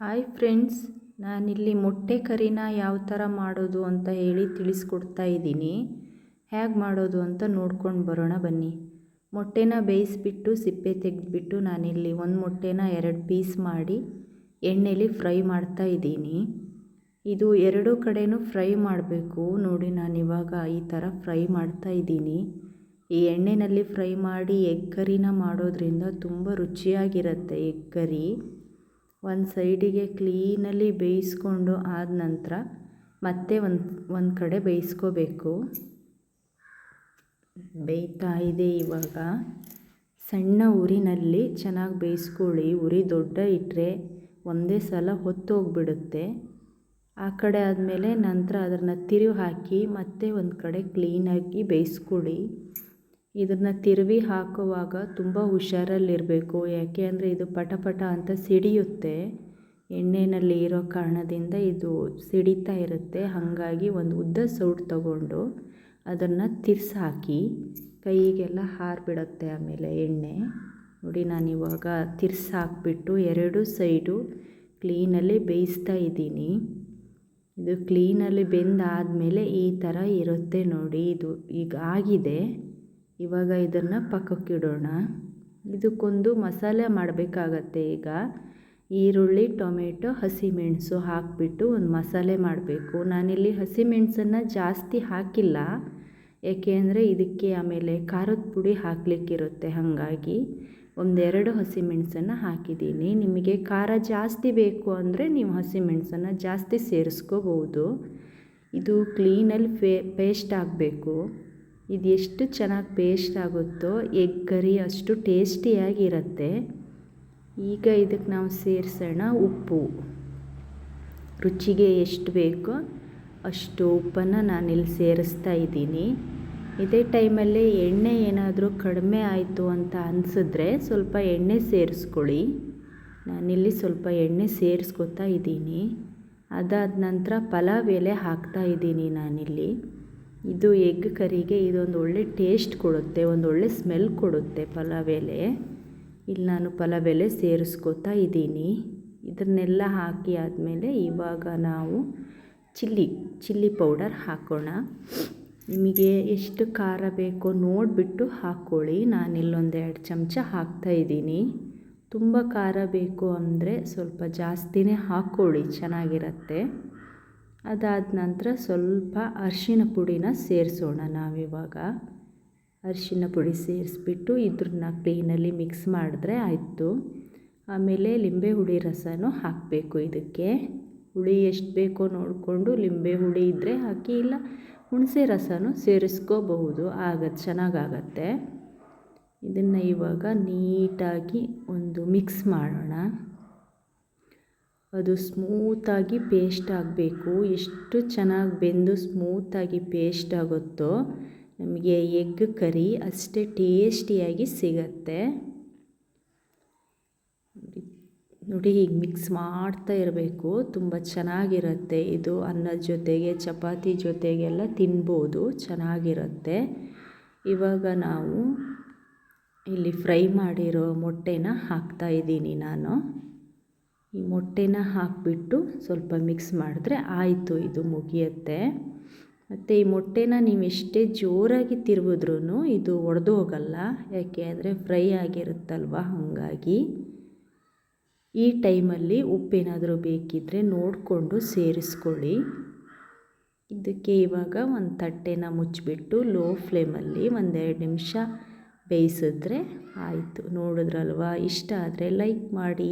Hi friends, ನಾನಿಲ್ಲಿ ಮೊಟ್ಟೆ ಕರಿನ ಯಾವ ಥರ ಮಾಡೋದು ಅಂತ ಹೇಳಿ ತಿಳಿಸ್ಕೊಡ್ತಾ ಇದ್ದೀನಿ. ಹೇಗೆ ಮಾಡೋದು ಅಂತ ನೋಡ್ಕೊಂಡು ಬರೋಣ ಬನ್ನಿ. ಮೊಟ್ಟೆನ ಬೇಯಿಸ್ಬಿಟ್ಟು ಸಿಪ್ಪೆ ತೆಗೆದ್ಬಿಟ್ಟು ನಾನಿಲ್ಲಿ ಒಂದು ಮೊಟ್ಟೆನ ಎರಡು ಪೀಸ್ ಮಾಡಿ ಎಣ್ಣೆಲಿ ಫ್ರೈ ಮಾಡ್ತಾ ಇದ್ದೀನಿ. ಇದು ಎರಡು ಕಡೆನೂ ಫ್ರೈ ಮಾಡಬೇಕು. ನೋಡಿ ನಾನು ಇವಾಗ ಈ ಥರ ಫ್ರೈ ಮಾಡ್ತಾ ಇದ್ದೀನಿ. ಈ ಎಣ್ಣೆಯಲ್ಲಿ ಫ್ರೈ ಮಾಡಿ ಎಗ್ ಕರಿನ ಮಾಡೋದ್ರಿಂದ ತುಂಬ ರುಚಿಯಾಗಿರುತ್ತೆ ಎಗ್ ಕರಿ. ಒಂದು ಸೈಡಿಗೆ ಕ್ಲೀನಲ್ಲಿ ಬೇಯಿಸ್ಕೊಂಡು ಆದ ನಂತರ ಮತ್ತೆ ಒಂದು ಒಂದು ಕಡೆ ಬೇಯಿಸ್ಕೋಬೇಕು. ಬೇಯ್ತಾ ಇದೆ ಇವಾಗ. ಸಣ್ಣ ಉರಿನಲ್ಲಿ ಚೆನ್ನಾಗಿ ಬೇಯಿಸ್ಕೊಳ್ಳಿ. ಉರಿ ದೊಡ್ಡ ಇಟ್ಟರೆ ಒಂದೇ ಸಲ ಹೊತ್ತೋಗ್ಬಿಡುತ್ತೆ. ಆ ಕಡೆ ಆದಮೇಲೆ ನಂತರ ಅದನ್ನು ತಿರುವಿ ಹಾಕಿ ಮತ್ತೆ ಒಂದು ಕಡೆ ಕ್ಲೀನಾಗಿ ಬೇಯಿಸ್ಕೊಳ್ಳಿ. ಇದನ್ನು ತಿರುವಿ ಹಾಕುವಾಗ ತುಂಬ ಹುಷಾರಲ್ಲಿರಬೇಕು. ಯಾಕೆ ಅಂದರೆ ಇದು ಪಟ ಪಟ ಅಂತ ಸಿಡಿಯುತ್ತೆ. ಎಣ್ಣೆಯಲ್ಲಿ ಇರೋ ಕಾರಣದಿಂದ ಇದು ಸಿಡಿತಾ ಇರುತ್ತೆ. ಹಾಗಾಗಿ ಒಂದು ಉದ್ದ ಸೌಟ್ ತಗೊಂಡು ಅದನ್ನು ತಿರ್ಸಿ ಹಾಕಿ ಕೈಗೆಲ್ಲ ಹಾರಿಬಿಡುತ್ತೆ ಆಮೇಲೆ ಎಣ್ಣೆ. ನೋಡಿ ನಾನಿವಾಗ ತಿರ್ಸಿ ಹಾಕ್ಬಿಟ್ಟು ಎರಡು ಸೈಡು ಕ್ಲೀನಲ್ಲಿ ಬೇಯಿಸ್ತಾ ಇದ್ದೀನಿ. ಇದು ಕ್ಲೀನಲ್ಲಿ ಬೆಂದಾದಮೇಲೆ ಈ ಥರ ಇರುತ್ತೆ ನೋಡಿ. ಇದು ಈಗ ಆಗಿದೆ. ಇವಾಗ ಇದನ್ನು ಪಕ್ಕಕ್ಕಿಡೋಣ. ಇದಕ್ಕೊಂದು ಮಸಾಲೆ ಮಾಡಬೇಕಾಗತ್ತೆ ಈಗ. ಈರುಳ್ಳಿ, ಟೊಮೆಟೊ, ಹಸಿಮೆಣಸು ಹಾಕಿಬಿಟ್ಟು ಒಂದು ಮಸಾಲೆ ಮಾಡಬೇಕು. ನಾನಿಲ್ಲಿ ಹಸಿಮೆಣಸನ್ನು ಜಾಸ್ತಿ ಹಾಕಿಲ್ಲ. ಏಕೆ ಅಂದರೆ ಇದಕ್ಕೆ ಆಮೇಲೆ ಖಾರದ ಪುಡಿ ಹಾಕಲಿಕ್ಕಿರುತ್ತೆ ಹಾಗಾಗಿ. ಒಂದೆರಡು ಹಸಿಮೆಣಸನ್ನು ಹಾಕಿದ್ದೀನಿ. ನಿಮಗೆ ಖಾರ ಜಾಸ್ತಿ ಬೇಕು ಅಂದರೆ ನೀವು ಹಸಿಮೆಣಸನ್ನು ಜಾಸ್ತಿ ಸೇರಿಸ್ಕೋಬೋದು ಇದು ಕ್ಲೀನಲ್ಲಿ ಫೇ, ಪೇಸ್ಟ್ ಆಗಬೇಕು. ಇದು ಎಷ್ಟು ಚೆನ್ನಾಗಿ ಪೇಸ್ಟ್ ಆಗುತ್ತೋ ಎಗ್ ಕರಿ ಅಷ್ಟು ಟೇಸ್ಟಿಯಾಗಿರುತ್ತೆ ಈಗ ಇದಕ್ಕೆ ನಾವು ಸೇರಿಸೋಣ ಉಪ್ಪು. ರುಚಿಗೆ ಎಷ್ಟು ಬೇಕೋ ಅಷ್ಟು ಉಪ್ಪನ್ನು ನಾನಿಲ್ಲಿ ಸೇರಿಸ್ತಾ ಇದ್ದೀನಿ. ಇದೇ ಟೈಮಲ್ಲಿ ಎಣ್ಣೆ ಏನಾದರೂ ಕಡಿಮೆ ಆಯಿತು ಅಂತ ಅನಿಸಿದ್ರೆ ಸ್ವಲ್ಪ ಎಣ್ಣೆ ಸೇರಿಸ್ಕೊಳ್ಳಿ. ನಾನಿಲ್ಲಿ ಸ್ವಲ್ಪ ಎಣ್ಣೆ ಸೇರಿಸ್ಕೊತಾ ಇದ್ದೀನಿ. ಅದಾದ ನಂತರ ಪಲಾವ್ ಎಲೆ ಹಾಕ್ತಾ ಇದ್ದೀನಿ ನಾನಿಲ್ಲಿ. ಇದು ಎಗ್ ಕರಿಗೆ ಇದೊಂದು ಒಳ್ಳೆ ಟೇಸ್ಟ್ ಕೊಡುತ್ತೆ, ಒಂದು ಒಳ್ಳೆ ಸ್ಮೆಲ್ ಕೊಡುತ್ತೆ ಪಲಾವ್ ಎಲೆ ಇಲ್ಲಿ ನಾನು ಪಲಾವ್ ಎಲೆ ಸೇರಿಸ್ಕೊತಾ ಇದ್ದೀನಿ. ಇದನ್ನೆಲ್ಲ ಹಾಕಿ ಆದಮೇಲೆ ಇವಾಗ ನಾವು ಚಿಲ್ಲಿ ಚಿಲ್ಲಿ ಪೌಡರ್ ಹಾಕೋಣ. ನಿಮಗೆ ಎಷ್ಟು ಖಾರ ಬೇಕೋ ನೋಡಿಬಿಟ್ಟು ಹಾಕ್ಕೊಳ್ಳಿ ನಾನು ಇಲ್ಲೊಂದು ಎರಡು ಚಮಚ ಹಾಕ್ತಾಯಿದ್ದೀನಿ ತುಂಬ ಖಾರ ಬೇಕು ಅಂದರೆ ಸ್ವಲ್ಪ ಜಾಸ್ತಿನೇ ಹಾಕ್ಕೊಳ್ಳಿ ಚೆನ್ನಾಗಿರುತ್ತೆ. ಅದಾದ ನಂತರ ಸ್ವಲ್ಪ ಅರಿಶಿನ ಪುಡಿನ ಸೇರಿಸೋಣ ನಾವಿವಾಗ. ಅರಿಶಿನ ಪುಡಿ ಸೇರಿಸ್ಬಿಟ್ಟು ಇದ್ರನ್ನ ಕ್ಲೀನಲ್ಲಿ ಮಿಕ್ಸ್ ಮಾಡಿದ್ರೆ ಆಯಿತು. ಆಮೇಲೆ ಲಿಂಬೆ ಹುಳಿ ರಸನೂ ಹಾಕಬೇಕು ಇದಕ್ಕೆ. ಹುಳಿ ಎಷ್ಟು ಬೇಕೋ ನೋಡಿಕೊಂಡು ಲಿಂಬೆ ಹುಳಿ ಇದ್ದರೆ ಹಾಕಿ, ಇಲ್ಲ ಹುಣಸೆ ರಸನೂ ಸೇರಿಸ್ಕೋಬಹುದು ಆಗ ಚೆನ್ನಾಗಾಗತ್ತೆ. ಇದನ್ನು ಇವಾಗ ನೀಟಾಗಿ ಒಂದು ಮಿಕ್ಸ್ ಮಾಡೋಣ. ಅದು ಸ್ಮೂತಾಗಿ ಪೇಸ್ಟ್ ಆಗಬೇಕು. ಎಷ್ಟು ಚೆನ್ನಾಗಿ ಬೆಂದು ಸ್ಮೂತಾಗಿ ಪೇಸ್ಟ್ ಆಗುತ್ತೋ ನಮಗೆ ಎಗ್ ಕರಿ ಅಷ್ಟೇ ಟೇಸ್ಟಿಯಾಗಿ ಸಿಗತ್ತೆ. ನೋಡಿ ಹೀಗೆ ಮಿಕ್ಸ್ ಮಾಡ್ತಾ ಇರಬೇಕು. ತುಂಬ ಚೆನ್ನಾಗಿರುತ್ತೆ. ಇದು ಅನ್ನದ ಜೊತೆಗೆ, ಚಪಾತಿ ಜೊತೆಗೆಲ್ಲ ತಿನ್ಬೋದು. ಚೆನ್ನಾಗಿರುತ್ತೆ. ಇವಾಗ ನಾವು ಇಲ್ಲಿ ಫ್ರೈ ಮಾಡಿರೋ ಮೊಟ್ಟೆನ ಹಾಕ್ತಾ ಇದ್ದೀನಿ ನಾನು. ಈ ಮೊಟ್ಟೆನ ಹಾಕಿಬಿಟ್ಟು ಸ್ವಲ್ಪ ಮಿಕ್ಸ್ ಮಾಡಿದ್ರೆ ಆಯಿತು, ಇದು ಮುಗಿಯುತ್ತೆ. ಮತ್ತು ಈ ಮೊಟ್ಟೆನ ನೀವು ಎಷ್ಟೇ ಜೋರಾಗಿ ತಿರುವಿದ್ರೂ ಇದು ಒಡೆದು ಹೋಗಲ್ಲ, ಯಾಕೆ ಅಂದರೆ ಫ್ರೈ ಆಗಿರುತ್ತಲ್ವ ಹಾಗಾಗಿ. ಈ ಟೈಮಲ್ಲಿ ಉಪ್ಪೇನಾದರೂ ಬೇಕಿದ್ದರೆ ನೋಡಿಕೊಂಡು ಸೇರಿಸ್ಕೊಳ್ಳಿ. ಇದಕ್ಕೆ ಇವಾಗ ಒಂದು ತಟ್ಟೆನ ಮುಚ್ಚಿಬಿಟ್ಟು ಲೋ ಫ್ಲೇಮಲ್ಲಿ ಒಂದೆರಡು ನಿಮಿಷ ಬೇಯಿಸಿದ್ರೆ ಆಯಿತು. ನೋಡಿದ್ರಲ್ವ? ಇಷ್ಟ ಆದರೆ ಲೈಕ್ ಮಾಡಿ.